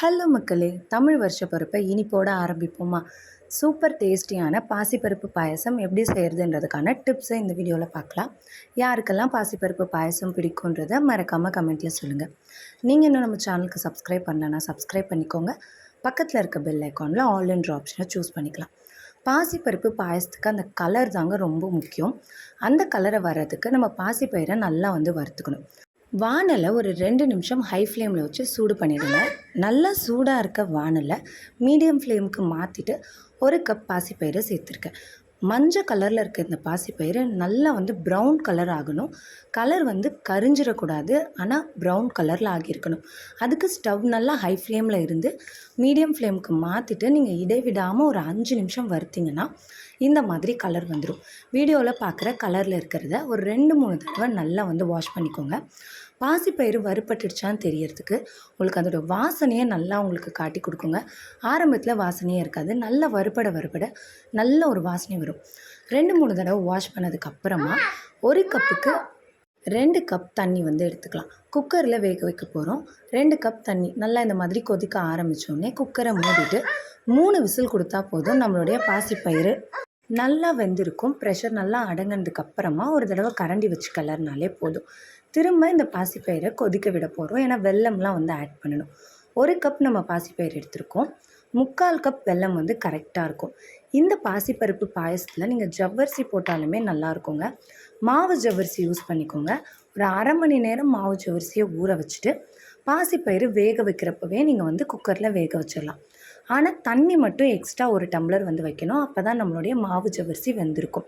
Hello மக்களே தமிழ் வருஷ பருப்பை இனிப்போட ஆரம்பிப்போமா? சூப்பர் டேஸ்டியான பாசிப்பருப்பு பாயசம் எப்படி செய்கிறதுன்றதுக்கான டிப்ஸை இந்த வீடியோவில் பார்க்கலாம். யாருக்கெல்லாம் பாசிப்பருப்பு பாயசம் பிடிக்குன்றதை மறக்காமல் கமெண்ட்டில் சொல்லுங்கள் நீங்கள் இன்னும் நம்ம சேனலுக்கு சப்ஸ்கிரைப் பண்ணலன்னா சப்ஸ்கிரைப் பண்ணிக்கோங்க. பக்கத்தில் இருக்க பெல் ஐக்கானில் ஆன்லைன் ஆப்ஷனை சூஸ் பண்ணிக்கலாம். பாசிப்பருப்பு பாயசத்துக்கு அந்த கலர் தாங்க ரொம்ப முக்கியம். அந்த கலரை வர்றதுக்கு நம்ம பாசிப்பயிரை நல்லா வந்து வறுத்துக்கணும். வானலை ஒரு ரெண்டு நிமிஷம் ஹை ஃப்ளேமில் வச்சு சூடு பண்ணிவிடுங்க நல்லா சூடாக இருக்க வானலை மீடியம் ஃப்ளேமுக்கு மாற்றிட்டு ஒரு கப் பாசிப்பயிரை சேர்த்துருக்கேன். மஞ்சள் கலரில் இருக்க இந்த பாசிப்பயிறு நல்லா வந்து ப்ரௌன் கலர் ஆகணும். கலர் வந்து கரிஞ்சிடக்கூடாது. ஆனால் ப்ரௌன் கலரில் ஆகியிருக்கணும். அதுக்கு ஸ்டவ் நல்லா ஹை ஃப்ளேமில் இருந்து மீடியம் ஃப்ளேமுக்கு மாற்றிட்டு நீங்கள் இடைவிடாமல் ஒரு அஞ்சு நிமிஷம் வறுத்திங்கன்னா இந்த மாதிரி கலர் வந்துடும் வீடியோவில் பார்க்குற கலரில் இருக்கிறத ஒரு ரெண்டு மூணு தடவை நல்லா வந்து வாஷ் பண்ணிக்கோங்க. பாசிப்பயிறு வறுப்பட்டுடுச்சான்னு தெரியறதுக்கு உங்களுக்கு அதோட வாசனையே நல்லா உங்களுக்கு காட்டி கொடுக்குங்க. ஆரம்பத்தில் வாசனையே இருக்காது. நல்லா வறுபட வறுபட நல்ல ஒரு வாசனை வரும். ரெண்டு மூணு தடவை வாஷ் பண்ணதுக்கப்புறமா ஒரு கப்புக்கு ரெண்டு கப் தண்ணி வந்து எடுத்துக்கலாம். குக்கரில் வேக வைக்க போகிறோம் ரெண்டு கப் தண்ணி நல்லா இந்த மாதிரி கொதிக்க ஆரம்பித்தோடனே குக்கரை மூடிட்டு மூணு விசில் கொடுத்தா போதும் நம்மளுடைய பாசிப்பயிறு நல்லா வெந்திருக்கும். ப்ரெஷர் நல்லா அடங்கினதுக்கு அப்புறமா ஒரு தடவை கரண்டி வச்சு கலர்னாலே போதும். திரும்ப இந்த பாசிப்பயிரை கொதிக்க விட போகிறோம் ஏன்னா வெல்லம்லாம் வந்து ஆட் பண்ணணும். ஒரு கப் நம்ம பாசிப்பயிர் எடுத்திருக்கோம். முக்கால் கப் வெல்லம் வந்து கரெக்டாக இருக்கும். இந்த பாசிப்பருப்பு பாயசத்தில் நீங்கள் ஜவ்வரிசி போட்டாலுமே நல்லா இருக்குங்க. மாவு ஜவ்வரிசி யூஸ் பண்ணிக்கோங்க. ஒரு அரை மணி நேரம் மாவு ஜவ்வரிசியை ஊற வச்சுட்டு பாசிப்பயிறு வேக வைக்கிறப்பவே நீங்கள் வந்து குக்கரில் வேக வச்சிடலாம் ஆனால் தண்ணி மட்டும் எக்ஸ்ட்ரா ஒரு டம்ளர் வந்து வைக்கணும். அப்போ தான் நம்மளுடைய மாவு ஜவரிசி வெந்திருக்கும்.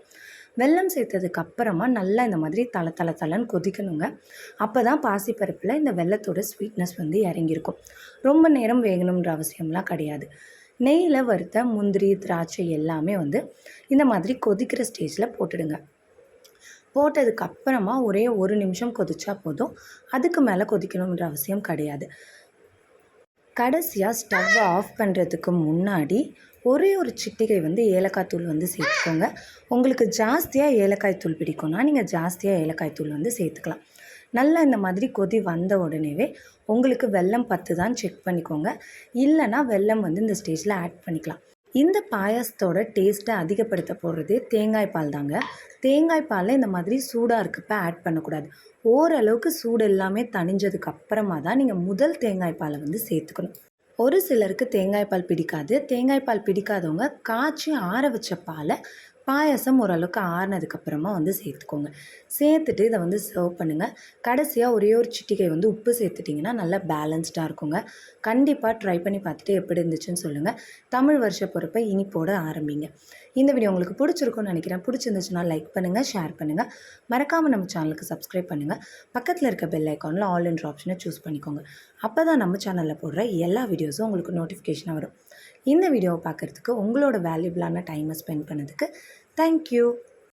வெல்லம் சேர்த்ததுக்கு அப்புறமா நல்லா இந்த மாதிரி தலை தலை தலைன்னு கொதிக்கணுங்க. அப்போ தான் பாசிப்பருப்பில் இந்த வெள்ளத்தோட ஸ்வீட்னஸ் வந்து இறங்கியிருக்கும். ரொம்ப நேரம் வேகணுன்ற அவசியம்லாம் கிடையாது. நெய்யில் வறுத்த முந்திரி திராட்சை எல்லாமே வந்து இந்த மாதிரி கொதிக்கிற ஸ்டேஜில் போட்டுடுங்க. போட்டதுக்கு அப்புறமா ஒரே ஒரு நிமிஷம் கொதிச்சா போதும். அதுக்கு மேலே கொதிக்கணுன்ற அவசியம் கிடையாது. கடைசியாக ஸ்டவ்வை ஆஃப் பண்ணுறதுக்கு முன்னாடி ஒரே ஒரு சிட்டிகை வந்து ஏலக்காய் தூள் வந்து சேர்த்துக்கோங்க. உங்களுக்கு ஜாஸ்தியாக ஏலக்காய் தூள் பிடிக்கும்னா நீங்கள் ஜாஸ்தியாக ஏலக்காய் தூள் வந்து சேர்த்துக்கலாம். நல்லா இந்த மாதிரி கொதி வந்த உடனேவே உங்களுக்கு வெல்லம் பத்து தான் செக் பண்ணிக்கோங்க. இல்லைனா வெல்லம் வந்து இந்த ஸ்டேஜில் ஆட் பண்ணிக்கலாம். இந்த பாயாசத்தோட டேஸ்ட்டை அதிகப்படுத்த போடுறதே தேங்காய் பால் தாங்க. தேங்காய் பாலில் இந்த மாதிரி சூடாக இருக்கப்ப ஆட் பண்ணக்கூடாது. ஓரளவுக்கு சூடு எல்லாமே தணிஞ்சதுக்கு அப்புறமா தான் நீங்கள் முதல் தேங்காய் பாலை வந்து சேர்த்துக்கணும். ஒரு சிலருக்கு தேங்காய் பால் பிடிக்காது. தேங்காய் பால் பிடிக்காதவங்க காய்ச்சி ஆற வச்ச பாலை பாயசம் ஓரளவுக்கு ஆறுனதுக்கப்புறமா வந்து சேர்த்துக்கோங்க. சேர்த்துட்டு இதை வந்து சர்வ் பண்ணுங்கள் கடைசியாக ஒரே ஒரு சிட்டிகை வந்து உப்பு சேர்த்துட்டிங்கன்னா நல்லா பேலன்ஸ்டாக இருக்குங்க. கண்டிப்பாக ட்ரை பண்ணி பார்த்துட்டு எப்படி இருந்துச்சுன்னு சொல்லுங்கள் தமிழ் வருஷ பொறுப்பை இனிப்போட ஆரம்பிங்க. இந்த வீடியோ உங்களுக்கு பிடிச்சிருக்கும்னு நினைக்கிறேன். பிடிச்சிருந்துச்சுன்னா லைக் பண்ணுங்கள் ஷேர் பண்ணுங்கள் மறக்காமல் நம்ம சேனலுக்கு சப்ஸ்கிரைப் பண்ணுங்கள் பக்கத்தில் இருக்க பெல் ஐக்கானில் ஆல் என்ற ஆப்ஷனை சூஸ் பண்ணிக்கோங்க. அப்போ தான் நம்ம சேனலில் போடுற எல்லா வீடியோஸும் உங்களுக்கு நோட்டிஃபிகேஷனாக வரும். இந்த வீடியோவை பார்க்குறதுக்கு உங்களோட வேல்யூபிளான டைமை ஸ்பெண்ட் பண்ணதுக்கு தேங்க்யூ